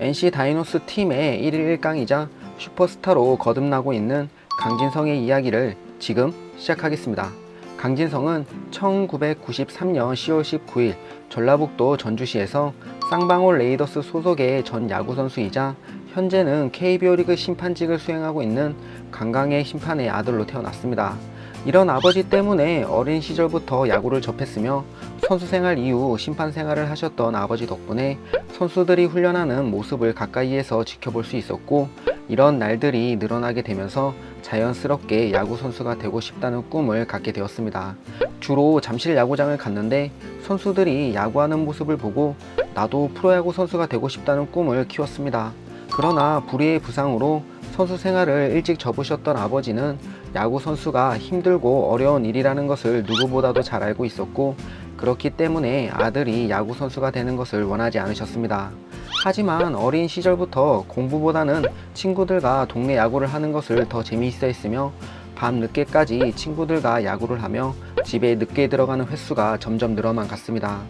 NC 다이노스 팀의 1일 1강이자 슈퍼스타로 거듭나고 있는 강진성의 이야기를 지금 시작하겠습니다. 강진성은 1993년 10월 19일 전라북도 전주시에서 쌍방울 레이더스 소속의 전 야구 선수이자 현재는 KBO 리그 심판직을 수행하고 있는 강강의 심판의 아들로 태어났습니다. 이런 아버지 때문에 어린 시절부터 야구를 접했으며 선수 생활 이후 심판 생활을 하셨던 아버지 덕분에 선수들이 훈련하는 모습을 가까이에서 지켜볼 수 있었고 이런 날들이 늘어나게 되면서 자연스럽게 야구 선수가 되고 싶다는 꿈을 갖게 되었습니다. 주로 잠실 야구장을 갔는데 선수들이 야구하는 모습을 보고 나도 프로야구 선수가 되고 싶다는 꿈을 키웠습니다. 그러나 불의의 부상으로 선수 생활을 일찍 접으셨던 아버지는 야구 선수가 힘들고 어려운 일이라는 것을 누구보다도 잘 알고 있었고 그렇기 때문에 아들이 야구 선수가 되는 것을 원하지 않으셨습니다. 하지만 어린 시절부터 공부보다는 친구들과 동네 야구를 하는 것을 더 재미있어 했으며 밤 늦게까지 친구들과 야구를 하며 집에 늦게 들어가는 횟수가 점점 늘어만 갔습니다.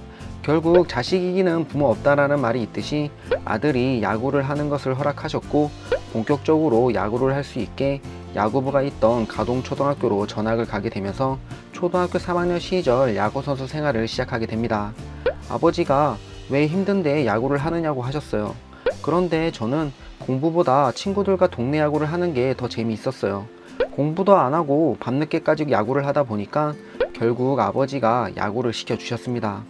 결국 자식 이기는 부모 없다라는 말이 있듯이 아들이 야구를 하는 것을 허락하셨고 본격적으로 야구를 할 수 있게 야구부가 있던 가동초등학교로 전학을 가게 되면서 초등학교 3학년 시절 야구선수 생활을 시작하게 됩니다. 아버지가 왜 힘든데 야구를 하느냐고 하셨어요. 그런데 저는 공부보다 친구들과 동네 야구를 하는 게 더 재미있었어요. 공부도 안 하고 밤늦게까지 야구를 하다 보니까 결국 아버지가 야구를 시켜주셨습니다.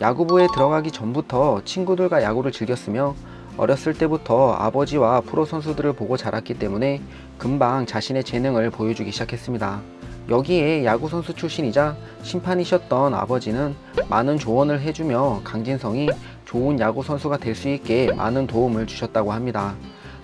야구부에 들어가기 전부터 친구들과 야구를 즐겼으며 어렸을 때부터 아버지와 프로 선수들을 보고 자랐기 때문에 금방 자신의 재능을 보여주기 시작했습니다. 여기에 야구 선수 출신이자 심판이셨던 아버지는 많은 조언을 해주며 강진성이 좋은 야구 선수가 될 수 있게 많은 도움을 주셨다고 합니다.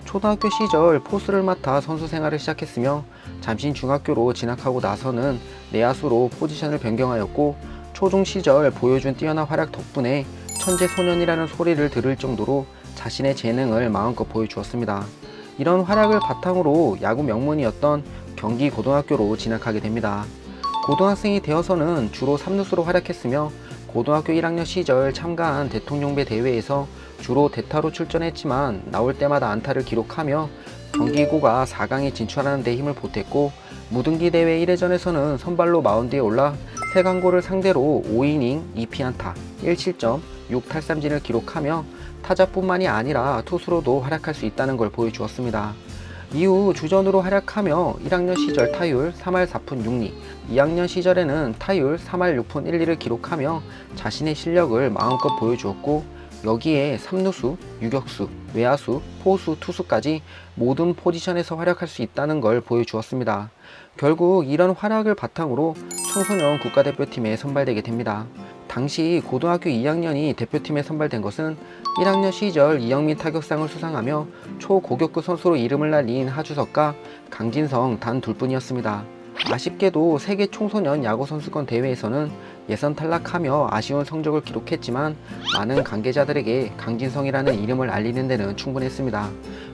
초등학교 시절 포수를 맡아 선수 생활을 시작했으며 잠시 중학교로 진학하고 나서는 내야수로 포지션을 변경하였고 초중 시절 보여준 뛰어난 활약 덕분에 천재 소년이라는 소리를 들을 정도로 자신의 재능을 마음껏 보여주었습니다. 이런 활약을 바탕으로 야구 명문이었던 경기 고등학교로 진학하게 됩니다. 고등학생이 되어서는 주로 3루수로 활약했으며 고등학교 1학년 시절 참가한 대통령배 대회에서 주로 대타로 출전했지만 나올 때마다 안타를 기록하며 경기고가 4강에 진출하는 데 힘을 보탰고 무등기 대회 1회전에서는 선발로 마운드에 올라 세강고를 상대로 5이닝 2피안타 1실점 6탈삼진을 기록하며 타자뿐만이 아니라 투수로도 활약할 수 있다는 걸 보여주었습니다. 이후 주전으로 활약하며 1학년 시절 타율 3할 4푼 6리, 2학년 시절에는 타율 3할 6푼 1리를 기록하며 자신의 실력을 마음껏 보여주었고 여기에 3루수, 유격수, 외야수, 포수, 투수까지 모든 포지션에서 활약할 수 있다는 걸 보여주었습니다. 결국 이런 활약을 바탕으로 청소년 국가대표팀에 선발되게 됩니다. 당시 고등학교 2학년이 대표팀에 선발된 것은 1학년 시절 이영민 타격상을 수상하며 초고격급 선수로 이름을 날린 하주석과 강진성 단 둘뿐이었습니다. 아쉽게도 세계 청소년 야구 선수권 대회에서는 예선 탈락하며 아쉬운 성적을 기록했지만 많은 관계자들에게 강진성이라는 이름을 알리는 데는 충분했습니다.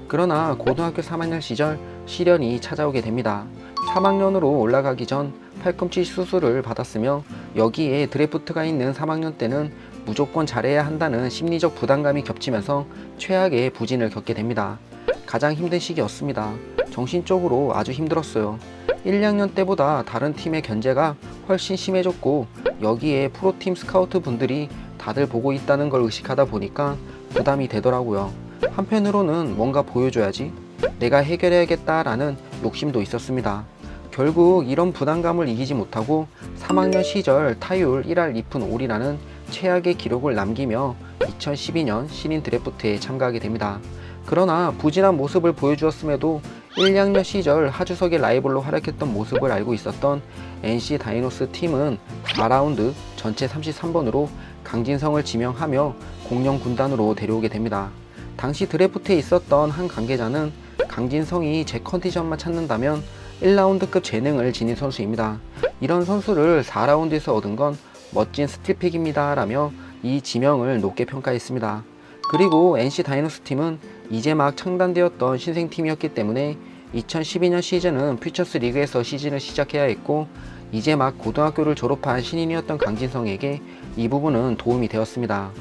그러나 고등학교 3학년 시절 시련이 찾아오게 됩니다. 3학년으로 올라가기 전 팔꿈치 수술을 받았으며 여기에 드래프트가 있는 3학년 때는 무조건 잘해야 한다는 심리적 부담감이 겹치면서 최악의 부진을 겪게 됩니다. 가장 힘든 시기였습니다. 정신적으로 아주 힘들었어요. 1, 2학년 때보다 다른 팀의 견제가 훨씬 심해졌고 여기에 프로팀 스카우트 분들이 다들 보고 있다는 걸 의식하다 보니까 부담이 되더라고요. 한편으로는 뭔가 보여줘야지 내가 해결해야겠다라는 욕심도 있었습니다. 결국 이런 부담감을 이기지 못하고 3학년 시절 타율 1할 2푼 5리라는 최악의 기록을 남기며 2012년 신인 드래프트에 참가하게 됩니다. 그러나 부진한 모습을 보여주었음에도 1, 2학년 시절 하주석의 라이벌로 활약했던 모습을 알고 있었던 NC 다이노스 팀은 4라운드 전체 33번으로 강진성을 지명하며 공룡 군단으로 데려오게 됩니다. 당시 드래프트에 있었던 한 관계자는 강진성이 제 컨디션만 찾는다면 1라운드급 재능을 지닌 선수입니다. 이런 선수를 4라운드에서 얻은 건 멋진 스틸픽입니다. 라며 이 지명을 높게 평가했습니다. 그리고 NC 다이노스 팀은 이제 막 창단되었던 신생팀이었기 때문에 2012년 시즌은 퓨처스 리그에서 시즌을 시작해야 했고 이제 막 고등학교를 졸업한 신인이었던 강진성에게 이 부분은 도움이 되었습니다.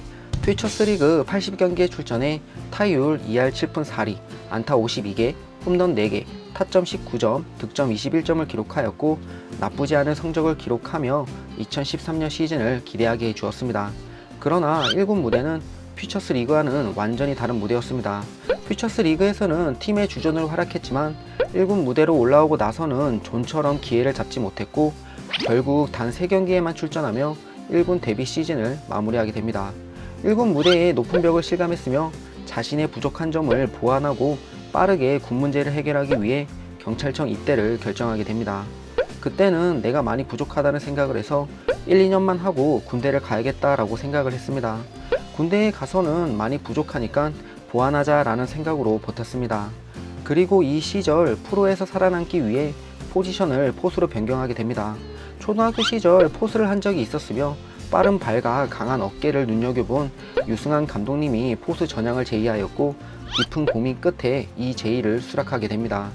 퓨처스 리그 80경기에 출전해 타율 2할 7푼 4리, 안타 52개, 홈런 4개, 타점 19점, 득점 21점을 기록하였고 나쁘지 않은 성적을 기록하며 2013년 시즌을 기대하게 해주었습니다. 그러나 1군 무대는 퓨처스 리그와는 완전히 다른 무대였습니다. 퓨처스 리그에서는 팀의 주전으로 활약했지만 1군 무대로 올라오고 나서는 존처럼 기회를 잡지 못했고 결국 단 3경기에만 출전하며 1군 데뷔 시즌을 마무리하게 됩니다. 1군 무대에 높은 벽을 실감했으며 자신의 부족한 점을 보완하고 빠르게 군 문제를 해결하기 위해 경찰청 입대를 결정하게 됩니다. 그때는 내가 많이 부족하다는 생각을 해서 1, 2년만 하고 군대를 가야겠다라고 생각을 했습니다. 군대에 가서는 많이 부족하니까 보완하자라는 생각으로 버텼습니다. 그리고 이 시절 프로에서 살아남기 위해 포지션을 포수로 변경하게 됩니다. 초등학교 시절 포수를 한 적이 있었으며 빠른 발과 강한 어깨를 눈여겨본 유승환 감독님이 포수 전향을 제의하였고 깊은 고민 끝에 이 제의를 수락하게 됩니다.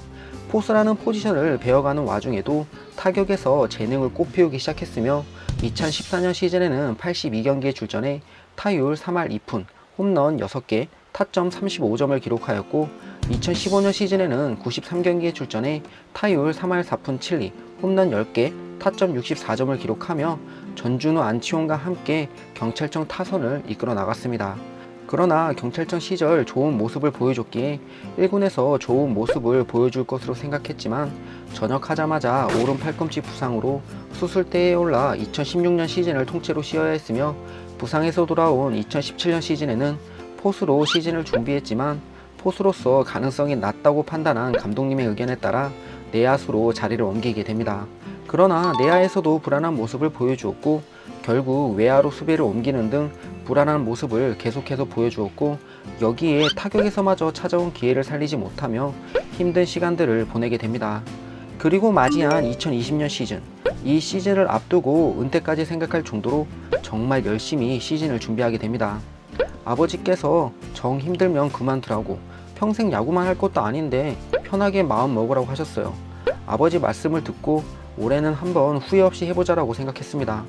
포수라는 포지션을 배워가는 와중에도 타격에서 재능을 꽃피우기 시작했으며 2014년 시즌에는 82경기에 출전해 타율 3할 2푼, 홈런 6개, 타점 35점을 기록하였고 2015년 시즌에는 93경기에 출전해 타율 3할 4푼 7리, 홈런 10개, 타점 64점을 기록하며 전준우 안치홍과 함께 경찰청 타선을 이끌어 나갔습니다. 그러나 경찰청 시절 좋은 모습을 보여줬기에 1군에서 좋은 모습을 보여줄 것으로 생각했지만 전역하자마자 오른 팔꿈치 부상으로 수술대에 올라 2016년 시즌을 통째로 쉬어야 했으며 부상에서 돌아온 2017년 시즌에는 포수로 시즌을 준비했지만 포수로서 가능성이 낮다고 판단한 감독님의 의견에 따라 내야수로 자리를 옮기게 됩니다. 그러나 내야에서도 불안한 모습을 보여주었고 결국 외야로 수비를 옮기는 등 불안한 모습을 계속해서 보여주었고 여기에 타격에서마저 찾아온 기회를 살리지 못하며 힘든 시간들을 보내게 됩니다. 그리고 맞이한 2020년 시즌 이 시즌을 앞두고 은퇴까지 생각할 정도로 정말 열심히 시즌을 준비하게 됩니다. 아버지께서 정 힘들면 그만두라고 평생 야구만 할 것도 아닌데 편하게 마음 먹으라고 하셨어요. 아버지 말씀을 듣고 올해는 한번 후회 없이 해보자라고 생각했습니다.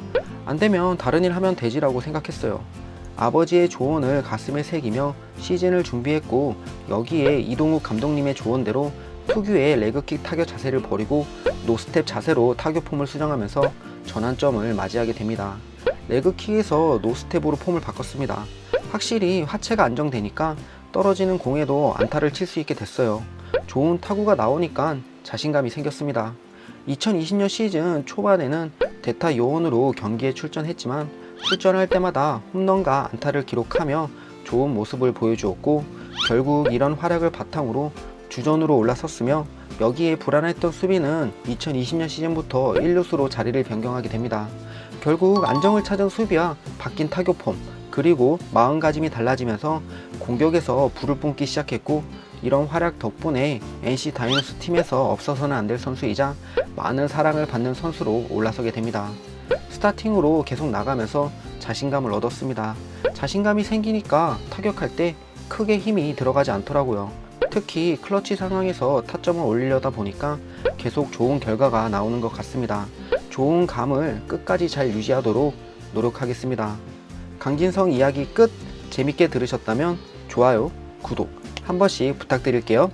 안 되면 다른 일 하면 되지라고 생각했어요. 아버지의 조언을 가슴에 새기며 시즌을 준비했고 여기에 이동욱 감독님의 조언대로 특유의 레그킥 타격 자세를 버리고 노스텝 자세로 타격 폼을 수정하면서 전환점을 맞이하게 됩니다. 레그킥에서 노스텝으로 폼을 바꿨습니다. 확실히 하체가 안정되니까 떨어지는 공에도 안타를 칠 수 있게 됐어요. 좋은 타구가 나오니까 자신감이 생겼습니다. 2020년 시즌 초반에는 대타 요원으로 경기에 출전했지만 출전할 때마다 홈런과 안타를 기록하며 좋은 모습을 보여주었고 결국 이런 활약을 바탕으로 주전으로 올라섰으며 여기에 불안했던 수비는 2020년 시즌부터 1루수로 자리를 변경하게 됩니다. 결국 안정을 찾은 수비와 바뀐 타격 폼 그리고 마음가짐이 달라지면서 공격에서 불을 뿜기 시작했고 이런 활약 덕분에 NC 다이노스 팀에서 없어서는 안 될 선수이자 많은 사랑을 받는 선수로 올라서게 됩니다. 스타팅으로 계속 나가면서 자신감을 얻었습니다. 자신감이 생기니까 타격할 때 크게 힘이 들어가지 않더라고요. 특히 클러치 상황에서 타점을 올리려다 보니까 계속 좋은 결과가 나오는 것 같습니다. 좋은 감을 끝까지 잘 유지하도록 노력하겠습니다. 강진성 이야기 끝! 재밌게 들으셨다면 좋아요, 구독 한 번씩 부탁드릴게요.